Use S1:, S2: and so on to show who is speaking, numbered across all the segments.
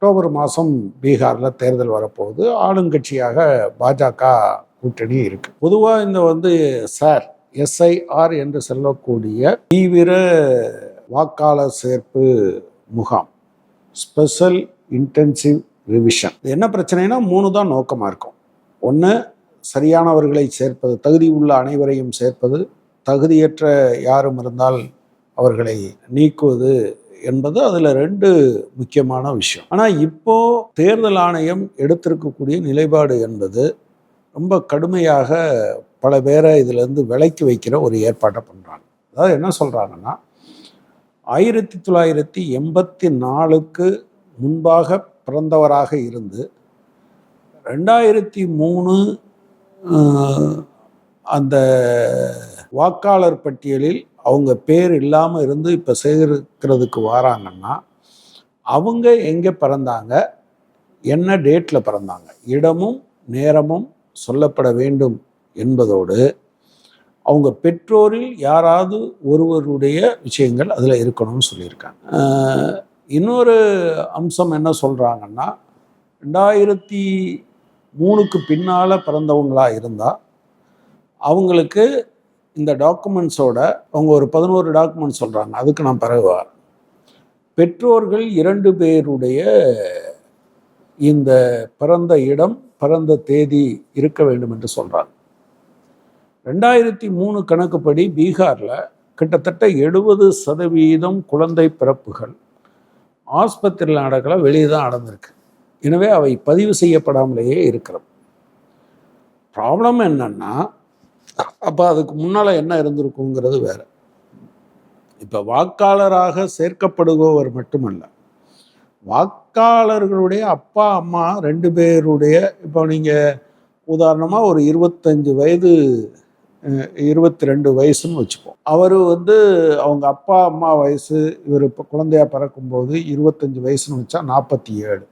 S1: October மாதம் பீகாரில் தேர்தல் வரப்போகுது. ஆளுங்கட்சியாக பாஜக கூட்டணி இருக்கு. பொதுவாக இந்த வந்து சார் எஸ்ஐஆர் என்று சொல்லக்கூடிய தீவிர வாக்காளர் சேர்ப்பு முகாம் ஸ்பெஷல் இன்டென்சிவ் ரிவிஷன். இது என்ன பிரச்சனைனா மூணு தான் நோக்கமாக இருக்கும். ஒன்று சரியானவர்களை சேர்ப்பது தகுதி உள்ள அனைவரையும் சேர்ப்பது தகுதியற்ற யாரும் இருந்தால் அவர்களை நீக்குவது என்பது அதில் ரெண்டு முக்கியமான விஷயம். ஆனால் இப்போது தேர்தல் ஆணையம் எடுத்திருக்கக்கூடிய நிலைப்பாடு என்பது ரொம்ப கடுமையாக பல பேரை இதிலேருந்து விலக்கி வைக்கிற ஒரு ஏற்பாட்டை பண்ணுறாங்க அதாவது என்ன சொல்கிறாங்கன்னா ஆயிரத்தி தொள்ளாயிரத்தி எண்பத்தி நாலுக்கு முன்பாக பிறந்தவராக இருந்து ரெண்டாயிரத்தி மூணு அந்த வாக்காளர் பட்டியலில் அவங்க பேர் இல்லாமல் இருந்து இப்போ சேர்க்கிறதுக்கு வராங்கன்னா அவங்க எங்கே பிறந்தாங்க? என்ன டேட்டில் பிறந்தாங்க? இடமும் நேரமும் சொல்லப்பட வேண்டும் என்பதோடு அவங்க பெற்றோரில் யாராவது ஒருவருடைய விஷயங்கள் அதில் இருக்கணும்னு சொல்லியிருக்காங்க. இன்னொரு அம்சம் என்ன சொல்கிறாங்கன்னா ரெண்டாயிரத்தி மூணுக்கு பின்னால் பிறந்தவங்களாக இருந்தால் அவங்களுக்கு இந்த டாக்குமெண்ட்ஸோட அவங்க ஒரு பதினோரு டாக்குமெண்ட் சொல்கிறாங்க அதுக்கு நான் பிறகு வரேன். பெற்றோர்கள் இரண்டு பேருடைய இந்த பிறந்த இடம் பிறந்த தேதி இருக்க வேண்டும் என்று சொல்கிறாங்க ரெண்டாயிரத்தி மூணு கணக்குப்படி பீகாரில் கிட்டத்தட்ட எழுபது சதவீதம் குழந்தை பிறப்புகள் ஆஸ்பத்திரியில் நடக்கல வெளியே தான் நடந்திருக்கு எனவே அவை பதிவு செய்யப்படாமலேயே இருக்கிறது. ப்ராப்ளம் என்னன்னா அப்போ அதுக்கு முன்னால் என்ன இருந்திருக்குங்கிறது வேற. இப்போ வாக்காளராக சேர்க்கப்படுபவர் மட்டுமல்ல வாக்காளர்களுடைய அப்பா அம்மா ரெண்டு பேருடைய இப்போ நீங்கள் உதாரணமாக ஒரு இருபத்தஞ்சு வயது இருபத்தி ரெண்டு வயசுன்னு வச்சுப்போம் அவர் வந்து அவங்க அப்பா அம்மா வயசு இவர் இப்போ குழந்தையா பிறக்கும்போது இருபத்தஞ்சு வயசுன்னு வச்சா நாற்பத்தி ஏழு.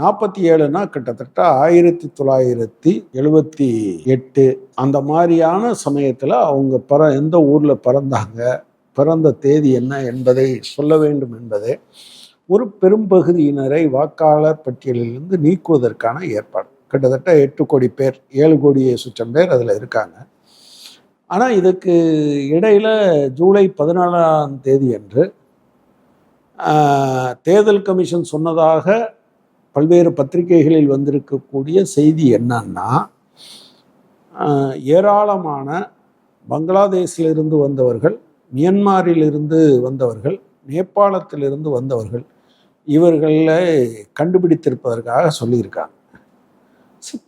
S1: நாற்பத்தி ஏழுனா கிட்டத்தட்ட ஆயிரத்தி தொள்ளாயிரத்தி எழுபத்தி எட்டு. அந்த மாதிரியான சமயத்தில் அவங்க பிற எந்த ஊரில் பிறந்தாங்க பிறந்த தேதி என்ன என்பதை சொல்ல வேண்டும் என்பதே ஒரு பெரும்பகுதியினரை வாக்காளர் பட்டியலிலிருந்து நீக்குவதற்கான ஏற்பாடு. கிட்டத்தட்ட எட்டு கோடி பேர் ஏழு கோடியை சுற்றம் பேர் அதில் இருக்காங்க. ஆனால் இதுக்கு இடையில் ஜூலை பதினாலாம் தேதி அன்று தேர்தல் கமிஷன் சொன்னதாக பல்வேறு பத்திரிகைகளில் வந்திருக்கக்கூடிய செய்தி என்னன்னா ஏராளமான பங்களாதேஷிலிருந்து வந்தவர்கள் மியன்மாரிலிருந்து வந்தவர்கள் நேபாளத்திலிருந்து வந்தவர்கள் இவர்களை கண்டுபிடித்திருப்பதற்காக சொல்லியிருக்காங்க.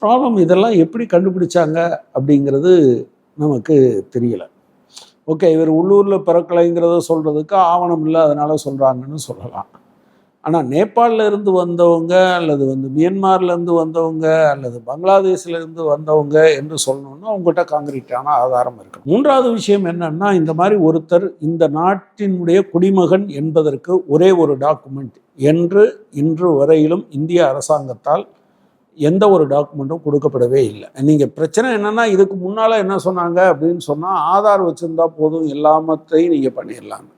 S1: ப்ராப்ளம் இதெல்லாம் எப்படி கண்டுபிடிச்சாங்க அப்படிங்கிறது நமக்கு தெரியலை. ஓகே இவர் உள்ளூரில் பிறக்கலைங்கிறத சொல்கிறதுக்கு ஆவணம் இல்லை அதனால் சொல்கிறாங்கன்னு சொல்லலாம். ஆனால் நேபாளில் இருந்து வந்தவங்க அல்லது வந்து மியன்மார்லேருந்து வந்தவங்க அல்லது பங்களாதேஷ்லேருந்து வந்தவங்க என்று சொல்லணும்னா அவங்ககிட்ட காங்கிரீட்டான ஆதாரம் இருக்கு. மூன்றாவது விஷயம் என்னன்னா இந்த மாதிரி ஒருத்தர் இந்த நாட்டினுடைய குடிமகன் என்பதற்கு ஒரே ஒரு டாக்குமெண்ட் என்று இன்று வரையிலும் இந்திய அரசாங்கத்தால் எந்த ஒரு டாக்குமெண்ட்டும் கொடுக்கப்படவே இல்லை. நீங்கள் பிரச்சனை என்னன்னா இதுக்கு முன்னால் என்ன சொன்னாங்க அப்படின்னு சொன்னால் ஆதார் வச்சுருந்தா போதும் எல்லாமத்தையும் நீங்கள் பண்ணிடலாங்க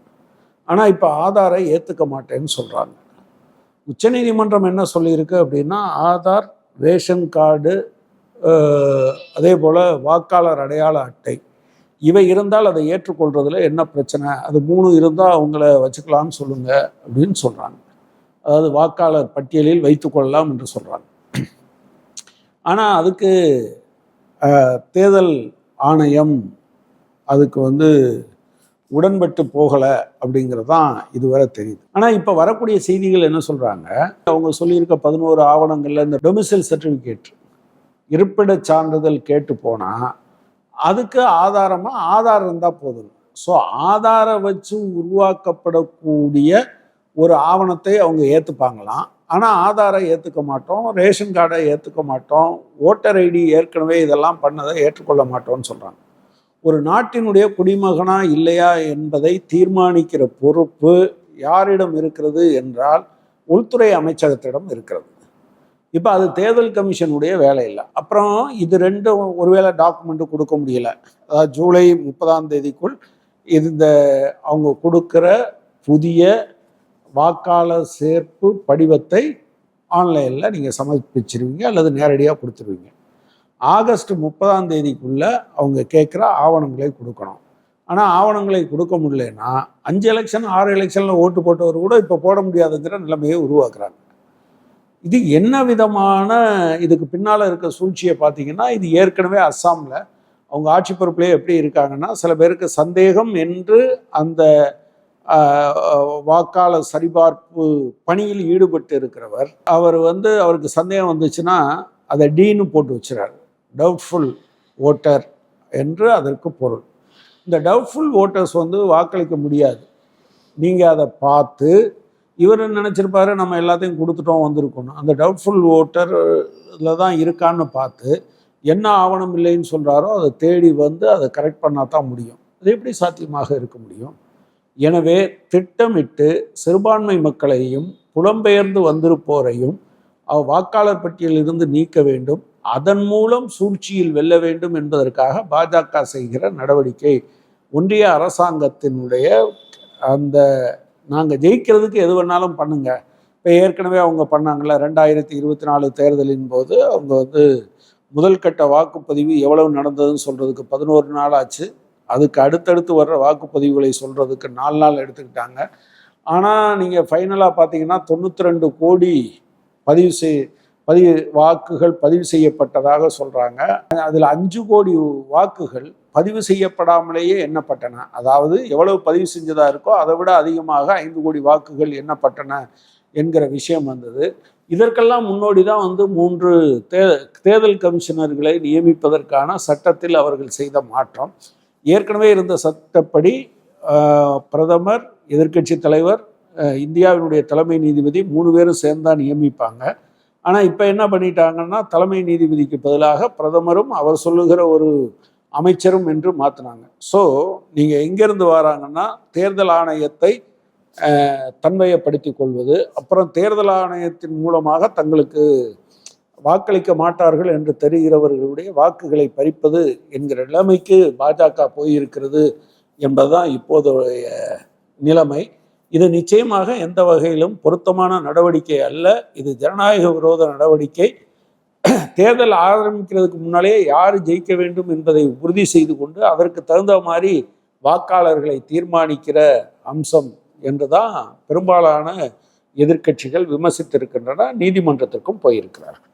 S1: ஆனால் இப்போ ஆதாரை ஏற்றுக்க மாட்டேன்னு சொல்கிறாங்க உச்சநீதிமன்றம் என்ன சொல்லியிருக்கு அப்படின்னா ஆதார் ரேஷன் கார்டு அதே போல் வாக்காளர் அடையாள அட்டை இவை இருந்தால் அதை ஏற்றுக்கொள்றதுல என்ன பிரச்சனை? அது மூணு இருந்தால் அவங்கள வச்சுக்கலாம்னு சொல்லுங்க அப்படின்னு சொல்கிறாங்க அதாவது வாக்காளர் பட்டியலில் வைத்துக்கொள்ளலாம் என்று சொல்கிறாங்க ஆனால் அதுக்கு தேர்தல் ஆணையம் அதுக்கு வந்து உடன்பட்டு போகலை அப்படிங்கிறது தான் இதுவரை தெரியுது. ஆனால் இப்போ வரக்கூடிய செய்திகள் என்ன சொல்கிறாங்க அவங்க சொல்லியிருக்க பதினோரு ஆவணங்களில் இந்த டொமிசைல் சர்டிஃபிகேட் இருப்பிடச் சான்றிதழ் கேட்டு போனால் அதுக்கு ஆதாரமாக ஆதார் இருந்தால் போதும். ஸோ ஆதாரை வச்சு உருவாக்கப்படக்கூடிய ஒரு ஆவணத்தை அவங்க ஏற்றுப்பாங்களாம் ஆனால் ஆதாரை ஏற்றுக்க மாட்டோம் ரேஷன் கார்டை ஏற்றுக்க மாட்டோம் ஓட்டர் ஐடி ஏற்கனவே இதெல்லாம் பண்ணதை ஏற்றுக்கொள்ள மாட்டோம்னு சொல்கிறாங்க ஒரு நாட்டினுடைய குடிமகனா இல்லையா என்பதை தீர்மானிக்கிற பொறுப்பு யாரிடம் இருக்கிறது என்றால் உள்துறை அமைச்சகத்திடம் இருக்கிறது. இப்போ அது தேர்தல் கமிஷனுடைய வேலை இல்லை அப்புறம் இது ரெண்டும் ஒருவேளை டாக்குமெண்ட்டு கொடுக்க முடியல. அதாவது ஜூலை முப்பதாம் தேதிக்குள் இந்த அவங்க கொடுக்குற புதிய வாக்காளர் சேர்ப்பு படிவத்தை ஆன்லைனில் நீங்கள் சமர்ப்பிச்சிருவீங்க அல்லது நேரடியாக கொடுத்துருவீங்க. ஆகஸ்ட் முப்பதாம் தேதிக்குள்ளே அவங்க கேட்குற ஆவணங்களை கொடுக்கணும். ஆனால் ஆவணங்களை கொடுக்க முடியலன்னா அஞ்சு எலெக்ஷன் ஆறு எலெக்ஷனில் ஓட்டு போட்டவர் கூட இப்போ போட முடியாதுங்கிற நிலைமையை உருவாக்குறாங்க. இது என்ன விதமான இதுக்கு பின்னால் இருக்க சூழ்ச்சியை பார்த்தீங்கன்னா இது ஏற்கனவே அஸ்ஸாமில் அவங்க ஆட்சி பொறுப்புலேயே எப்படி இருக்காங்கன்னா சில பேருக்கு சந்தேகம் என்று அந்த வாக்காளர் சரிபார்ப்பு பணியில் ஈடுபட்டு இருக்கிறவர் அவர் வந்து அவருக்கு சந்தேகம் வந்துச்சுன்னா அதை டீன்னு போட்டு வச்சுறாரு. டவுட்ஃபுல் ஓட்டர் என்று அதற்கு பொருள். இந்த டவுட்ஃபுல் ஓட்டர்ஸ் வந்து வாக்களிக்க முடியாது. நீங்கள் அதை பார்த்து இவர் நினச்சிருப்பாரு? நம்ம எல்லாத்தையும் கொடுத்துட்டோம் வந்திருக்கணும் அந்த டவுட்ஃபுல் ஓட்டரில் தான் இருக்கான்னு பார்த்து என்ன ஆவணம் இல்லைன்னு சொல்கிறாரோ அதை தேடி வந்து அதை கரெக்ட் பண்ணால் தான் முடியும். அது எப்படி சாத்தியமாக இருக்க முடியும்? எனவே திட்டமிட்டு சிறுபான்மை மக்களையும் புலம்பெயர்ந்து வந்திருப்போரையும் வாக்காளர் பட்டியலிருந்து நீக்க வேண்டும். அதன் மூலம் சூழ்ச்சியில் வெல்ல வேண்டும் என்பதற்காக பாஜக செய்கிற நடவடிக்கை ஒன்றிய அரசாங்கத்தினுடைய அந்த நாங்கள் ஜெயிக்கிறதுக்கு எது வேணாலும் பண்ணுங்க. இப்போ ஏற்கனவே அவங்க பண்ணாங்களே ரெண்டாயிரத்தி இருபத்தி நாலு தேர்தலின் போது அவங்க வந்து முதல் கட்ட வாக்குப்பதிவு எவ்வளவு நடந்ததுன்னு சொல்கிறதுக்கு பதினோரு நாள் ஆச்சு. அதுக்கு அடுத்தடுத்து வர்ற வாக்குப்பதிவுகளை சொல்கிறதுக்கு நாலு நாள் எடுத்துக்கிட்டாங்க. ஆனால் நீங்கள் ஃபைனலாக பார்த்தீங்கன்னா தொண்ணூற்றி ரெண்டு கோடி பதிவு செய் பதிவு வாக்குகள் பதிவு செய்யப்பட்டதாக சொல்கிறாங்க அதில் அஞ்சு கோடி வாக்குகள் பதிவு செய்யப்படாமலேயே எண்ணப்பட்டன. அதாவது எவ்வளவு பதிவு செஞ்சதாக இருக்கோ அதை விட அதிகமாக ஐந்து கோடி வாக்குகள் எண்ணப்பட்டன என்கிற விஷயம் வந்தது. இதற்கெல்லாம் முன்னோடி தான் வந்து மூன்று தே தேர்தல் கமிஷனர்களை நியமிப்பதற்கான சட்டத்தில் அவர்கள் செய்த மாற்றம். ஏற்கனவே இருந்த சட்டப்படி பிரதமர் எதிர்க்கட்சி தலைவர் இந்தியாவினுடைய தலைமை நீதிபதி மூணு பேரும் சேர்ந்தா நியமிப்பாங்க. ஆனால் இப்போ என்ன பண்ணிட்டாங்கன்னா தலைமை நீதிபதிக்கு பதிலாக பிரதமரும் அவர் சொல்லுகிற ஒரு அமைச்சரும் என்று மாற்றினாங்க ஸோ நீங்கள் எங்கேருந்து வராங்கன்னா தேர்தல் ஆணையத்தை தன்மையப்படுத்தி கொள்வது அப்புறம் தேர்தல் ஆணையத்தின் மூலமாக தங்களுக்கு வாக்களிக்க மாட்டார்கள் என்று தெரிகிறவர்களுடைய வாக்குகளை பறிப்பது என்கிற நிலைமைக்கு பாஜக போயிருக்கிறது என்பதுதான் இப்போதைய நிலைமை. இது நிச்சயமாக எந்த வகையிலும் பொருத்தமான நடவடிக்கை அல்ல. இது ஜனநாயக விரோத நடவடிக்கை. தேர்தல் ஆரம்பிக்கிறதுக்கு முன்னாலே யார் ஜெயிக்க வேண்டும் என்பதை உறுதி செய்து கொண்டு அதற்கு தகுந்த மாதிரி வாக்காளர்களை தீர்மானிக்கிற அம்சம் என்றுதான் பெரும்பாலான எதிர்க்கட்சிகள் விமர்சித்திருக்கின்றன நீதிமன்றத்திற்கும் போயிருக்கிறார்கள்.